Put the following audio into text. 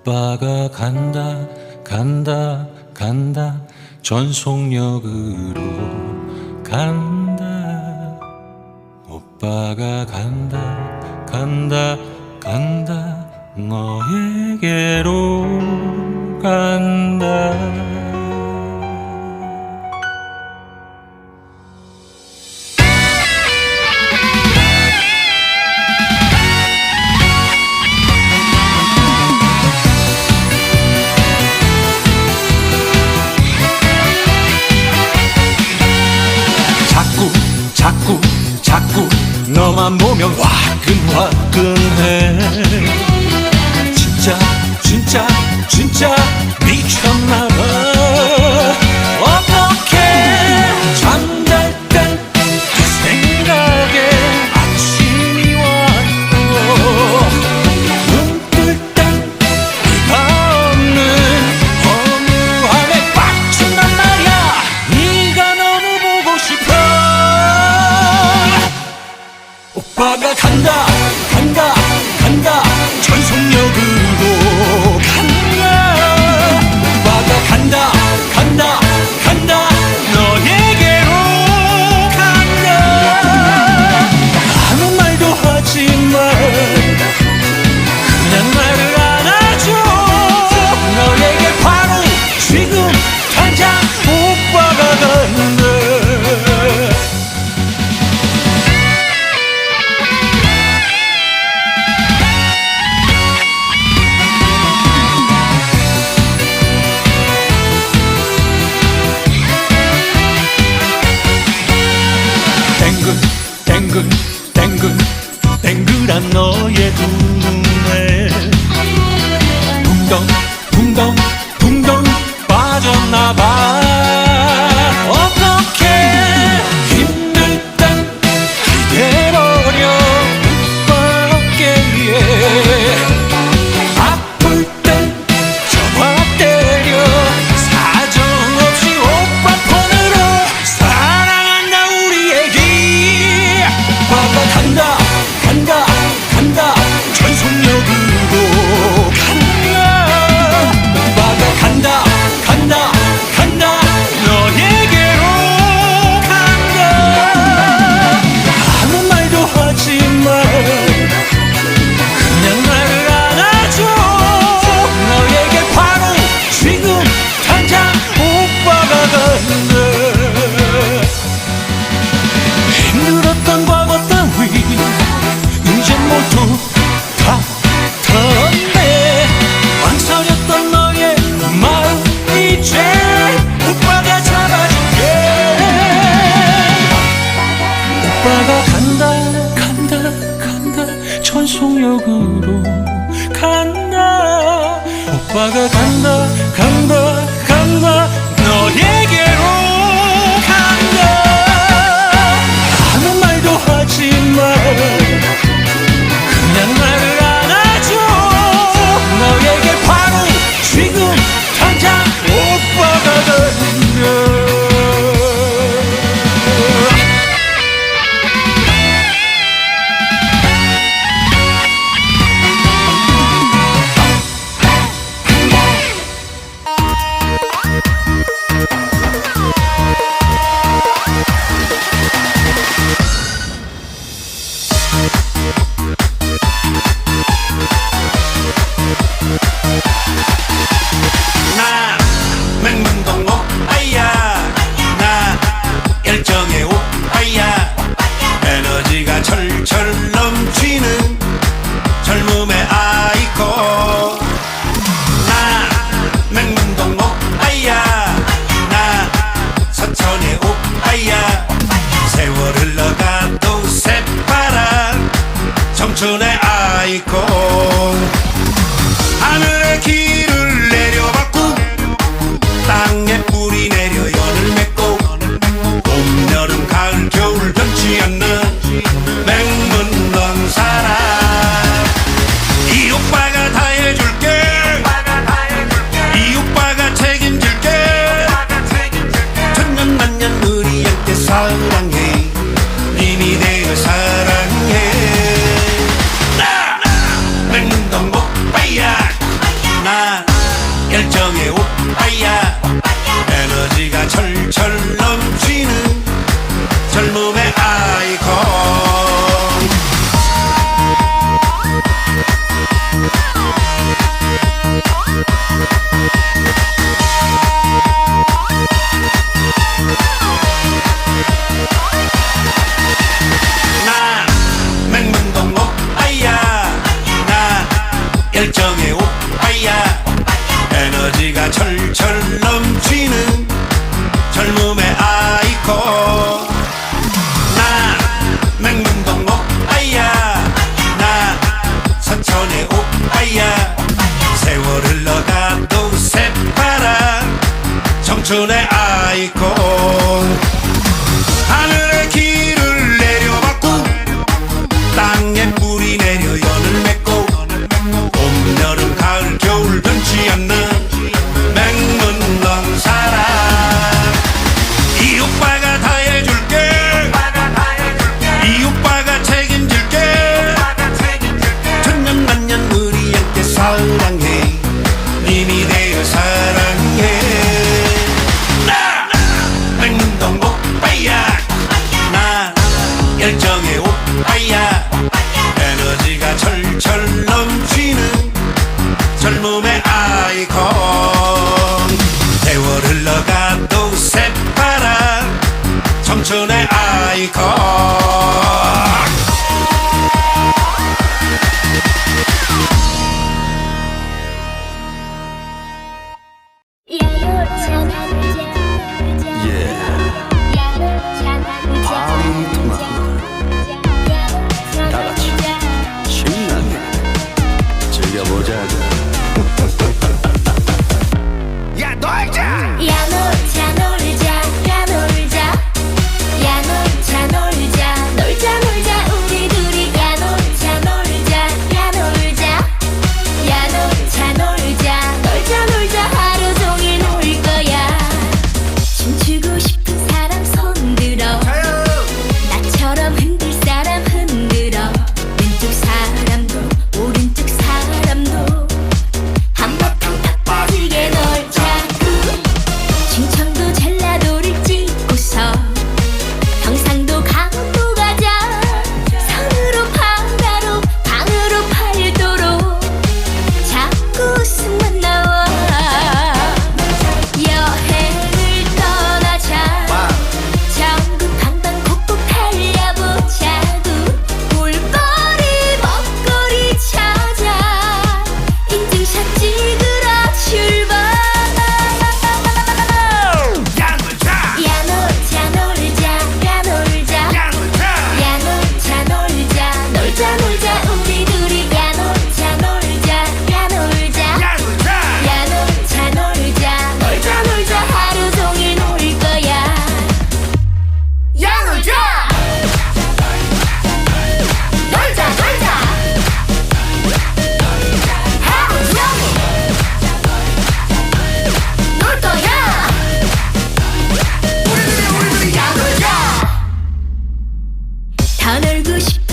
오빠가 간다 간다 간다. 전속력으로 간다. 오빠가 간다 간다 간다. 너에게로 간다. 자꾸 너만 보면 화끈화끈해. 간다 간다. 오빠가 간다 간다 간다. 천송역으로 간다. 오빠가 간다 간다 간다. 너에게 멈춘의 아이콘 하늘의 길 파이야. 세월을 넣어도 새파란 청춘의 아이콘. 하늘 하늘 구십